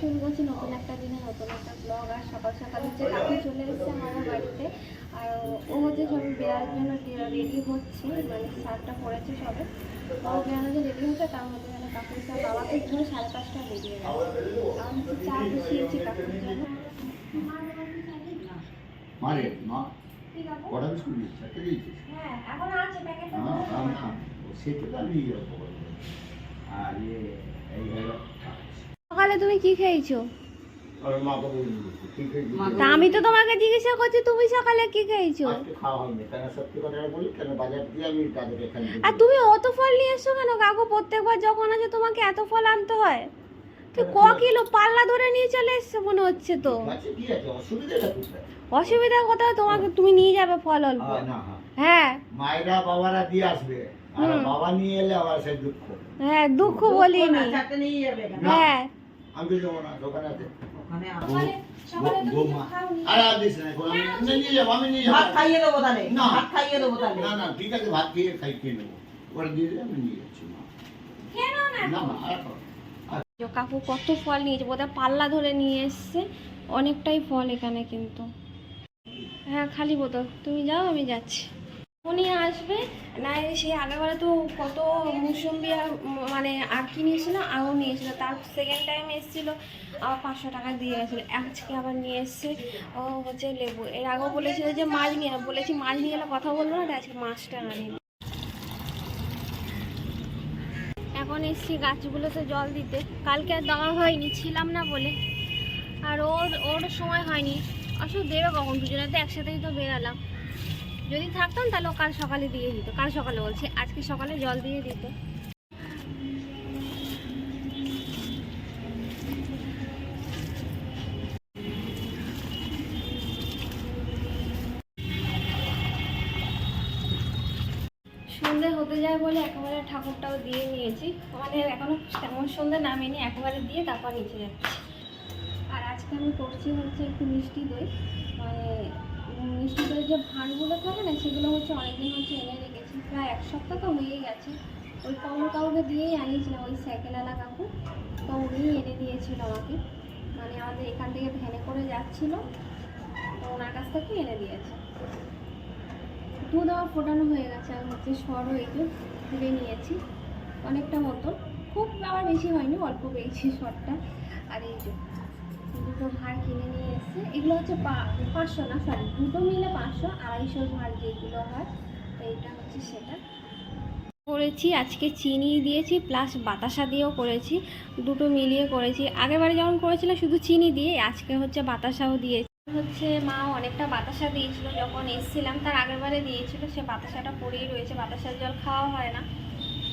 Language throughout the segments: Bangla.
শুরু করছি নতুন একটা দিনে নতুন একটা ব্লগ আর সকাল সকাল হচ্ছে কাকু চলে এসেছে আমার বাড়িতে। আর ও হচ্ছে সবে বেড়ার জন্য রেডি হচ্ছে মানে শার্টটা পরেছে সবে। ও বেড়ানোর জন্য রেডি হচ্ছে তার মধ্যে যেন কাকুর সব বাবাকে ধরে সাড়ে পাঁচটা বেরিয়ে গেছে। আমি চা বসিয়েছি কাকুর জন্য। মারে মা কি? কটা বিস্কুট একটা হ্যাঁ এখন আছে প্যাকেটটা। তো। আর ইয়ে সকালে তুমি কি খেয়েছো? আমি তো তোমাকে জিজ্ঞাসা করছি তুমি সকালে কি খেয়েছো? আর তুমি অত ফল নিয়ে এসছো কেন? কাকু প্রত্যেকবার যখন আছে তোমাকে এত ফল আনতে হয়। তুই ক কিলো পাল্লা ধরে নিয়ে চলে এসছো মনে হচ্ছে তো? কোথায়? অসুবিধার কথা তোমাকে তুমি নিয়ে যাবে ফল অল্প। না হ্যাঁ। মায়েরা বাবারা দিয়ে আসবে। আর বাবা নিয়ে এলে আবার সেই দুঃখ। হ্যাঁ দুঃখ বলিনি। না। হ্যাঁ। আমি তো যাব না দোকানে আছে। কাকু কত ফল নিয়েছে? বোধহয় পাল্লা ধরে নিয়ে এসছে। অনেকটাই ফল এখানে কিন্তু। হ্যাঁ খালি বোতল। তুমি যাও আমি যাচ্ছি। উনি আসবে। না সেই আগেবারে তো কত মুসম্বি আর মানে আর কি নিয়েছিল? আরও নিয়েছিল। তার সেকেন্ড টাইম এসেছিল। আবার পাঁচশো টাকা দিয়ে গেছিল। আজকে আবার নিয়ে এসছে। ও হচ্ছে লেবু। এর আগেও বলেছিল যে মাছ নিয়ে, বলেছি মাছ নিয়ে এলে কথা বলব না আজকে মাছটা আনিনি এখন এসছি গাছগুলোতে জল দিতে। কালকে আর দেওয়া হয়নি, ছিলাম না বলে। আর ওর ওর সময় হয়নি। আসলে দেবে কখন? দুজনে তো একসাথেই তো বেরালাম। যদি থাকতাম তাহলে কাল সকালে দিয়ে দিত। কাল সকালে বলছি, আজকে সকালে জল দিয়ে দিত। সন্ধে হতে যায় বলে একেবারে ঠাকুরটাও দিয়ে নিয়েছি। মানে এখনও তেমন সন্ধে নামেনি, একেবারে দিয়ে তারপর নিচে যাচ্ছি। আর আজকে আমি করছি হচ্ছে একটু মিষ্টি দই মানে উম, মিষ্টি দই যে ভাঁড়গুলো থাকে না সেগুলো হচ্ছে অনেকদিন হচ্ছে এনে রেখেছি। প্রায় এক সপ্তাহ তো হয়েই গেছে। ওই কমল কাউকে দিয়েই আনিয়েছিলাম ওই সাইকেলওয়ালা কাকু। তো উনি এনে দিয়েছিল আমাকে। মানে আমাদের এখান থেকে ভ্যানে করে যাচ্ছিল। তো ওনার কাছ থেকে এনে দিয়েছে। দুধ আমার ফোটানো হয়ে গেছে আর হচ্ছে এই যে তুলে নিয়েছি। অনেকটা মতো। খুব আবার বেশি হয়নি অল্প পেয়েছি সরটা। দুটো ভাঁড় কিনে নিয়ে এসছে এগুলো হচ্ছে পাঁচশো না সরি দুটো মিলে পাঁচশো আড়াইশোর ভাঁড় যেগুলো হয় এইটা হচ্ছে সেটা। করেছি, আজকে চিনি দিয়েছি প্লাস বাতাসা দিয়েও করেছি, দুটো মিলিয়ে করেছি। আগেরবারে যেমন করেছিলাম শুধু চিনি দিয়ে, আজকে হচ্ছে বাতাসাও দিয়েছি। হচ্ছে মা অনেকটা বাতাসা দিয়েছিল, যখন এসেছিলাম, তার আগেরবারে দিয়েছিল, সে বাতাসাটা পড়েই রয়েছে, বাতাসার জল খাওয়া হয় না।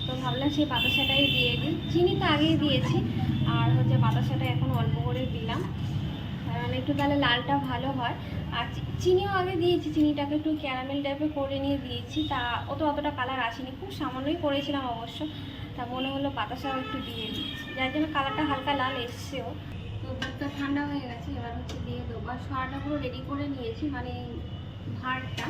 তো ভাবলাম সেই বাতাসাটাই দিয়ে দিই। চিনি তো আগেই দিয়েছি আর হচ্ছে বাতাসাটা এখন অল্প করে দিলাম। কারণ একটু তাহলে লালটা ভালো হয়। আর চিনিও আগে দিয়েছি, চিনিটাকে একটু ক্যারামেল টাইপের করে নিয়ে দিয়েছি। তা অত অতটা কালার আসেনি, খুব সামান্যই করেছিলাম অবশ্য। তা মনে হলো বাতাসাও একটু দিয়ে দিচ্ছি। যার জন্য কালারটা হালকা লাল এসছেও। তো দুধটা ঠান্ডা হয়ে গেছে, এবার হচ্ছে দিয়ে দেবো। আর সরাটা পুরো রেডি করে নিয়েছি মানে ভাড়টা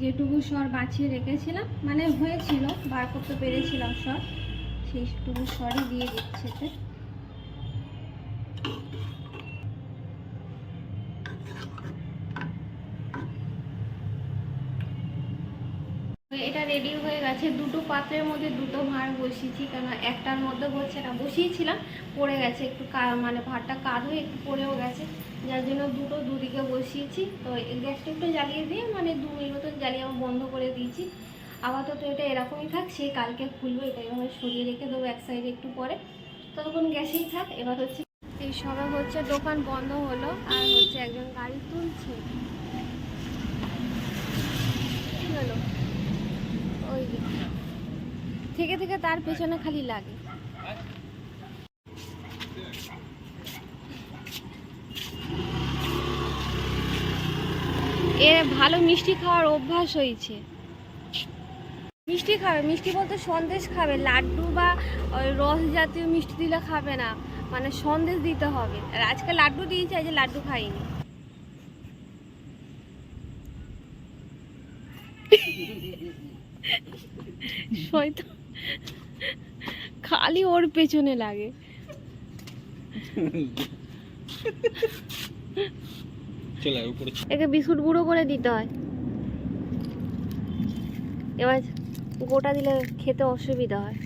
যেটুকু স্বর বাঁচিয়ে রেখেছিলাম। মানে হয়েছিল বার করতে পেরেছিলাম স্বর। সেইটুকু স্বরই দিয়ে দিচ্ছে এটা রেডি হয়ে গেছে। দুটো পাত্রের মধ্যে দুটো ভাঁড় বসিয়েছি, কেন একটার মধ্যে বলছে না, বসিয়েছিলাম, পড়ে গেছে একটু মানে ভাঁড়টা কাদ হয়ে একটু পড়েও গেছে। যার জন্য দুটো দুদিকে বসিয়েছি। তো গ্যাসটা একটু জ্বালিয়ে দিয়ে মানে দু মিনিট মতন জ্বালিয়ে আমি বন্ধ করে দিয়েছি। আপাতত এটা এরকমই থাক সেই কালকে খুলবো এটা এভাবে সরিয়ে রেখে দেবো এক সাইডে একটু পরে। ততক্ষণ গ্যাসেই থাক, এবার হচ্ছে এই সবে হচ্ছে দোকান বন্ধ হলো, আর হচ্ছে একজন গাড়ি তুলছে। হলো। থেকে থেকে তার পেছনে খালি লাগে। এ ভালো মিষ্টি খাওয়ার অভ্যাস হয়েছে। মিষ্টি খাবে, মিষ্টি বলতে সন্দেশ খাবে, লাড্ডু বা রস জাতীয় মিষ্টি দিলে খাবে না। মানে সন্দেশ দিতে হবে। আর আজকে লাড্ডু দিয়েছে আজ লাড্ডু খাইনি। শয়তান। খালি ওর পেছনে লাগে। একে বিস্কুট গুঁড়ো করে দিতে হয়। এবার গোটা দিলে খেতে অসুবিধা হয়।